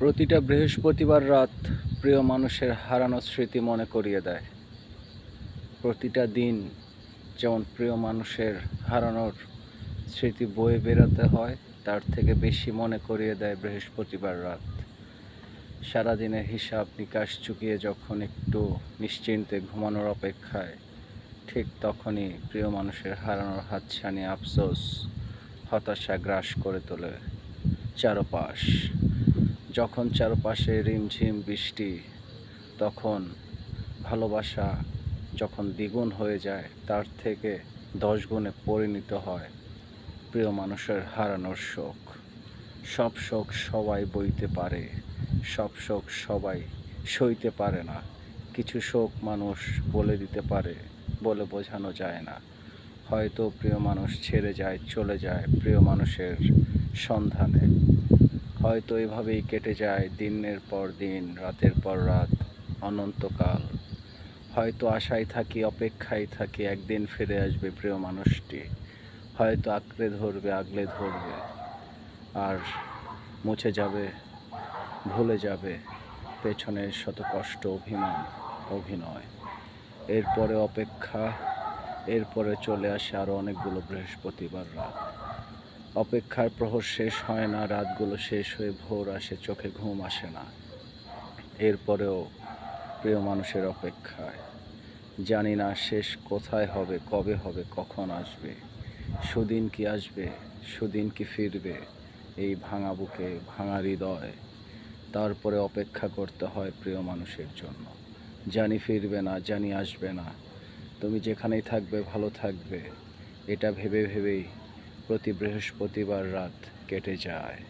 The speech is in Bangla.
প্রতিটা বৃহস্পতিবার রাত প্রিয় মানুষের হারানোর স্মৃতি মনে করিয়ে দেয়। প্রতিটা দিন যেমন প্রিয় মানুষের হারানোর স্মৃতি বয়ে বেরোতে হয়, তার থেকে বেশি মনে করিয়ে দেয় বৃহস্পতিবার রাত। সারাদিনের হিসাব নিকাশ চুকিয়ে যখন একটু নিশ্চিন্তে ঘুমানোর অপেক্ষায়, ঠিক তখনই প্রিয় মানুষের হারানোর হাতছানি আফসোস, হতাশা গ্রাস করে তোলে চারপাশ। যখন চারপাশে রিমঝিম বৃষ্টি, তখন ভালোবাসা যখন দ্বিগুণ হয়ে যায়, তার থেকে দশ গুণে পরিণত হয় প্রিয় মানুষের হারানোর শোক। সব শোক সবাই বইতে পারে, সব শোক সবাই সইতে পারে না। কিছু শোক মানুষ বলে দিতে পারে, বলে বোঝানো যায় না। হয়তো প্রিয় মানুষ ছেড়ে যায়, চলে যায় প্রিয় মানুষের সন্ধানে। হয়তো এভাবেই কেটে যায় দিনের পর দিন, রাতের পর রাত, অনন্তকাল। হয়তো আশায় থাকি, অপেক্ষায় থাকি, একদিন ফিরে আসবে প্রিয় মানুষটি। হয়তো আঁকড়ে ধরবে, আগলে ধরবে, আর মুছে যাবে, ভুলে যাবে পেছনের শত কষ্ট, অভিমান, অভিনয়। এরপরে অপেক্ষা, এরপরে চলে আসে আরও অনেকগুলো বৃহস্পতিবার রাত। অপেক্ষার প্রহর শেষ হয় না, রাতগুলো শেষ হয়ে ভোর আসে, চোখে ঘুম আসে না। এরপরেও প্রিয় মানুষের অপেক্ষায়। জানি না শেষ কোথায় হবে, কবে হবে, কখন আসবে, সুদিন কি আসবে, সুদিন কি ফিরবে, এই ভাঙা বুকে ভাঙা হৃদয়। তারপরে অপেক্ষা করতে হয় প্রিয় মানুষের জন্য। জানি ফিরবে না, জানি আসবে না। তুমি যেখানেই থাকবে, ভালো থাকবে। এটা ভেবে ভেবেই প্রতি বৃহস্পতিবার রাত কেটে যায়।